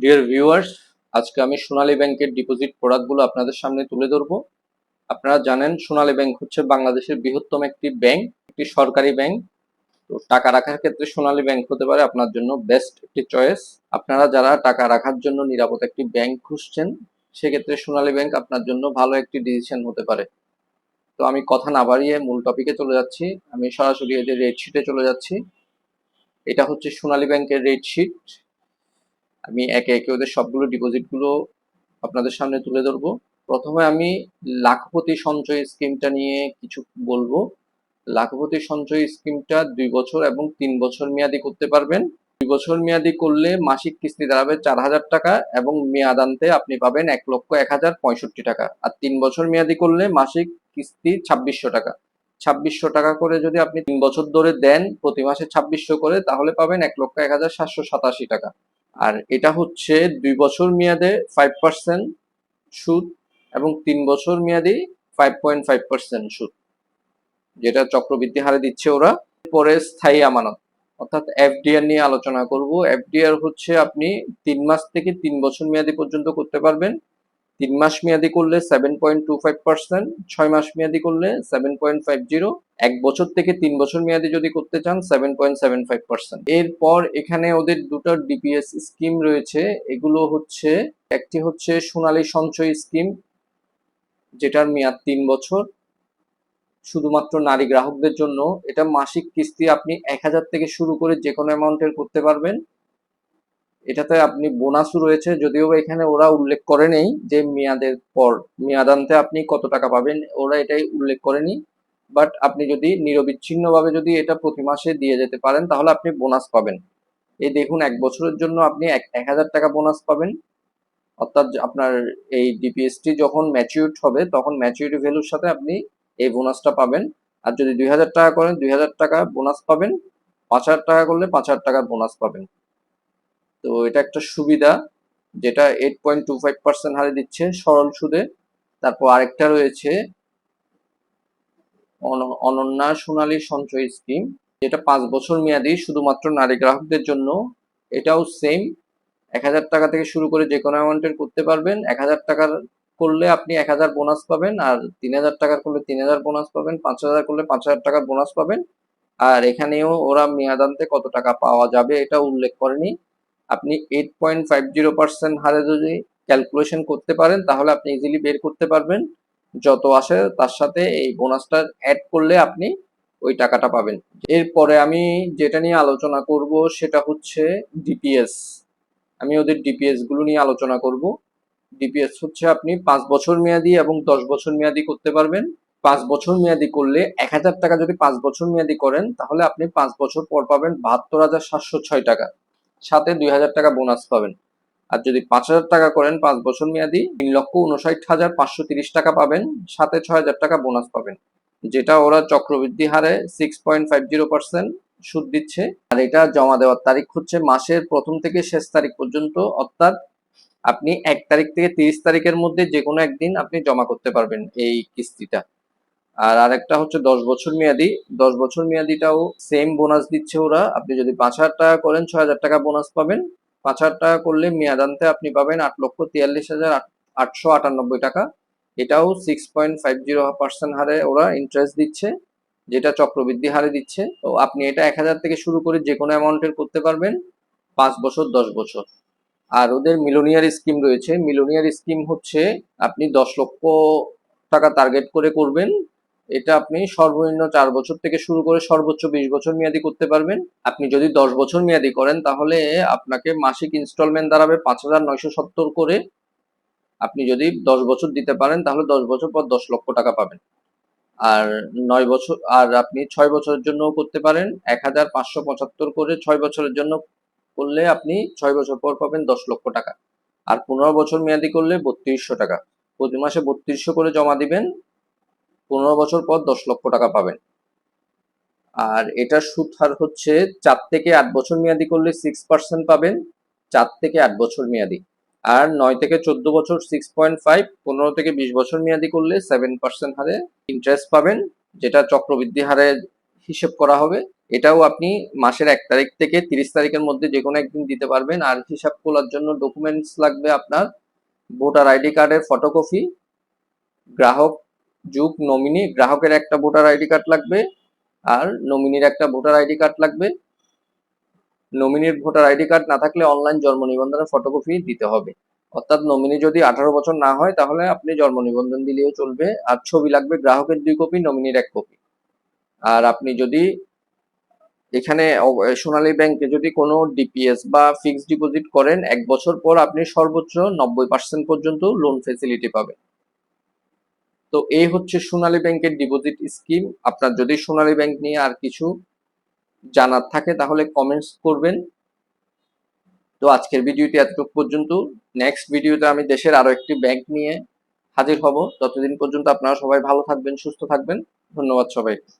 Dear viewers আজকে আমি সোনালী ব্যাংকের ডিপোজিট প্রোডাক্টগুলো আপনাদের সামনে তুলে ধরবো। আপনারা জানেন, সোনালী ব্যাংক হচ্ছে বাংলাদেশের বৃহত্তম একটি ব্যাংক, একটি সরকারি ব্যাংক। তো টাকা রাখার ক্ষেত্রে সোনালী ব্যাংক হতে পারে আপনার জন্য বেস্ট একটি চয়েস আপনারা যারা টাকা রাখার জন্য নিরাপদ একটি ব্যাংক খুঁজছেন, সেক্ষেত্রে সোনালী ব্যাংক আপনার জন্য ভালো একটি ডিসিশন হতে পারে। তো আমি কথা না বাড়িয়ে মূল টপিকে চলে যাচ্ছি। আমি সরাসরি এদের রেট শিটে চলে যাচ্ছি। এটা হচ্ছে সোনালী ব্যাংকের রেট শিট আমি একে একে ওদের সবগুলো ডিপোজিটগুলো আপনাদের সামনে তুলে ধরবো। প্রথমে আমি লাখপতি সঞ্চয় স্কিমটা নিয়ে কিছু বলব। লাখপতি সঞ্চয় স্কিমটা দুই বছর এবং তিন বছর মেয়াদি করতে পারবেন। দুই বছর মেয়াদি করলে মাসিক কিস্তি দাঁড়াবে চার হাজার টাকা এবং মেয়াদান্তে আপনি পাবেন এক লক্ষ এক হাজার পঁয়ষট্টি টাকা। আর তিন বছর মেয়াদি করলে মাসিক কিস্তি ছাব্বিশশো টাকা। ছাব্বিশশো টাকা করে যদি আপনি তিন বছর ধরে দেন প্রতি মাসে ছাব্বিশশো করে, তাহলে পাবেন এক লক্ষ এক হাজার সাতশো সাতাশি টাকা। আর এটা হচ্ছে দুই বছর মেয়াদে ফাইভ পার্সেন্ট সুদ এবং তিন বছর মেয়াদি ফাইভ পয়েন্ট ফাইভ পার্সেন্ট সুদ, যেটা চক্রবৃদ্ধি হারে দিচ্ছে ওরা। পরে স্থায়ী আমানত, অর্থাৎ এফডিআর নিয়ে আলোচনা করব। এফডিআর হচ্ছে আপনি তিন মাস থেকে তিন বছর মেয়াদি পর্যন্ত করতে পারবেন। তিন মাস মেয়াদি করলে seven point two five percent ছয় মাস মেয়াদি করলে সেভেন পয়েন্ট ফাইভ জিরো এক বছর থেকে তিন বছর মেয়াদি যদি করতে চান seven point seven five percent এরপর এখানে ওদের দুটো ডিপিএস স্কিম রয়েছে, এগুলো হচ্ছে, একটি হচ্ছে সোনালী সঞ্চয় স্কিম যেটার মেয়াদ তিন বছর, শুধুমাত্র নারী গ্রাহকদের জন্য। এটা মাসিক কিস্তি আপনি এক হাজার থেকে শুরু করে যে কোনো অ্যামাউন্টের করতে পারবেন। এটাতে আপনি বোনাসও রয়েছে, যদিও এখানে ওরা উল্লেখ করে নেই যে মেয়াদের পর, মেয়াদান্তে আপনি কত টাকা পাবেন, ওরা এটাই উল্লেখ করেনি। বাট আপনি যদি নিরবিচ্ছিন্নভাবে যদি এটা প্রতি মাসে দিয়ে যেতে পারেন, তাহলে আপনি বোনাস পাবেন। এই দেখুন, এক বছরের জন্য আপনি এক হাজার টাকা বোনাস পাবেন। অর্থাৎ আপনার এই ডিপিএসটি যখন ম্যাচিউর হবে, তখন ম্যাচিউরিটি ভ্যালুর সাথে আপনি এই বোনাসটা পাবেন। আর যদি দুই হাজার টাকা করেন, দুই হাজার টাকা বোনাস পাবেন। পাঁচ হাজার টাকা করলে পাঁচ হাজার টাকার বোনাস পাবেন। তো এটা একটা সুবিধা যেটা eight point two five percent হারে দিচ্ছে সরল সুদে। তারপর আরেকটা রয়েছে অন- অনন্যা সোনালী সঞ্চয় স্কিম যেটা পাঁচ বছর মেয়াদি শুধুমাত্র নারী গ্রাহকদের জন্য। এটাও সেম এক হাজার টাকা থেকে শুরু করে যে কোনো অ্যামাউন্টের করতে পারবেন। এক হাজার টাকার করলে আপনি এক হাজার বোনাস পাবেন আর তিন হাজার টাকার করলে তিন হাজার বোনাস পাবেন, পাঁচ হাজার করলে পাঁচ হাজার টাকার বোনাস পাবেন। আর এখানেও ওরা মেয়াদান্তে কত টাকা পাওয়া যাবে এটা উল্লেখ করেনি। আপনি eight point five zero percent হারে যদি ক্যালকুলেশন করতে পারেন, তাহলে আপনি ইজিলি বের করতে পারবেন। যত আসে তার সাথে এই বোনাসটা অ্যাড করলে আপনি ওই টাকাটা পাবেন। এরপরে আমি যেটা নিয়ে আলোচনা করব সেটা হচ্ছে ডিপিএস আমি ওদের ডিপিএসগুলো নিয়ে আলোচনা করব। ডিপিএস হচ্ছে আপনি পাঁচ বছর মেয়াদি এবং দশ বছর মেয়াদি করতে পারবেন। পাঁচ বছর মেয়াদি করলে এক হাজার টাকা যদি পাঁচ বছর মেয়াদি করেন, তাহলে আপনি পাঁচ বছর পর পাবেন বাহাত্তর হাজার সাতশো ছয় টাকা। সাথে দুই হাজার টাকা বোনাস পাবেন। আর যদি পাঁচ হাজার টাকা করেন, পাঁচ বছর মেয়াদি, তিন লক্ষ উনষাট হাজার পাঁচশো তিরিশ টাকা পাবেন, সাথে ছয় হাজার টাকা বোনাস পাবেন। যেটা ওরা চক্রবৃদ্ধি হারে six point five zero percent সুদ দিচ্ছে। আর এটা জমা দেওয়ার তারিখ হচ্ছে মাসের প্রথম থেকে শেষ তারিখ পর্যন্ত, অর্থাৎ আপনি এক তারিখ থেকে তিরিশ তারিখের মধ্যে যে কোনো একদিন আপনি জমা করতে পারবেন এই কিস্তিটা। আর আরেকটা হচ্ছে দশ বছর মেয়াদি। দশ বছর মেয়াদিটাও সেম বোনাস দিচ্ছে ওরা। আপনি যদি পাঁচ হাজার টাকা করেন, ছয় হাজার টাকা বোনাস পাবেন। পাঁচ হাজার টাকা করলে মেয়াদান্তে আপনি পাবেন আট লক্ষ তিয়াল্লিশ হাজার আটশো আটানব্বই টাকা। এটাও six point five zero percent হারে ওরা ইন্টারেস্ট দিচ্ছে, যেটা চক্রবৃদ্ধি হারে দিচ্ছে। তো আপনি এটা এক হাজার থেকে শুরু করে যে কোনো অ্যামাউন্টের করতে পারবেন, পাঁচ বছর, দশ বছর। আর ওদের মিলোনিয়ার স্কিম রয়েছে। মিলোনিয়ার স্কিম হচ্ছে আপনি দশ লক্ষ টাকা টার্গেট করে করবেন। এটা আপনি সর্বনিম্ন চার বছর থেকে শুরু করে সর্বোচ্চ বিশ বছর মেয়াদি করতে পারবেন। আপনি যদি দশ বছর মেয়াদি করেন, তাহলে আপনাকে মাসিক ইনস্টলমেন্ট দাঁড়াবে পাঁচ হাজার নয়শো সত্তর করে। আপনি যদি দশ বছর দিতে পারেন, তাহলে দশ বছর পর দশ লক্ষ টাকা পাবেন। আর নয় বছর, আর আপনি ছয় বছরের জন্য করতে পারেন, এক হাজার পাঁচশো পঁচাত্তর করে ছয় বছরের জন্য করলে আপনি ছয় বছর পর পাবেন দশ লক্ষ টাকা। আর পনেরো বছর মেয়াদি করলে বত্রিশশো টাকা। প্রতি মাসে বত্রিশশো করে জমা দিবেন পনেরো বছর পর দশ লক্ষ টাকা পাবেন। আর এটার সুদ হার হচ্ছে চার থেকে আট বছর মেয়াদি করলে সিক্স পার্সেন্ট পাবেন, চার থেকে আট বছর মেয়াদি। আর নয় থেকে চোদ্দ বছর সিক্স পয়েন্ট ফাইভ পনেরো থেকে বিশ বছর মেয়াদি করলে সেভেন পার্সেন্ট হারে ইন্টারেস্ট পাবেন, যেটা চক্রবৃদ্ধি হারে হিসেব করা হবে। এটাও আপনি মাসের এক তারিখ থেকে তিরিশ তারিখের মধ্যে যে কোনো একদিন দিতে পারবেন। আর হিসাব খোলার জন্য ডকুমেন্টস লাগবে আপনার, ভোটার আইডি কার্ডের ফটোকপি গ্রাহক যুগ নমিনি, গ্রাহকের একটা ভোটার আইডি কার্ড লাগবে আর নমিনির একটা ভোটার আইডি কার্ড লাগবে। নমিনির ভোটার আইডি কার্ড না থাকলে অনলাইন জন্ম নিবন্ধনের ফটোকপি দিতে হবে। অর্থাৎ নমিনি যদি আঠারো বছর না হয়, তাহলে আপনি জন্ম নিবন্ধন দিলেও চলবে আর ছবি লাগবে গ্রাহকের দুই কপি, নমিনির এক কপি। আর আপনি যদি এখানে সোনালী ব্যাংকে যদি কোনো ডিপিএস বা ফিক্সড ডিপোজিট করেন, এক বছর পর আপনি সর্বোচ্চ নব্বই পার্সেন্ট পর্যন্ত লোন ফেসিলিটি পাবেন। তো এই হচ্ছে সোনালী ব্যাংকের ডিপোজিট স্কিম আপনার যদি সোনালী ব্যাংক নিয়ে আর কিছু জানার থাকে, তাহলে কমেন্টস করবেন। তো আজকের ভিডিওটি এতটুকু পর্যন্ত। নেক্সট ভিডিওতে আমি দেশের আরও একটি ব্যাংক নিয়ে হাজির হব। ততদিন পর্যন্ত আপনারা সবাই ভালো থাকবেন, সুস্থ থাকবেন। ধন্যবাদ সবাইকে।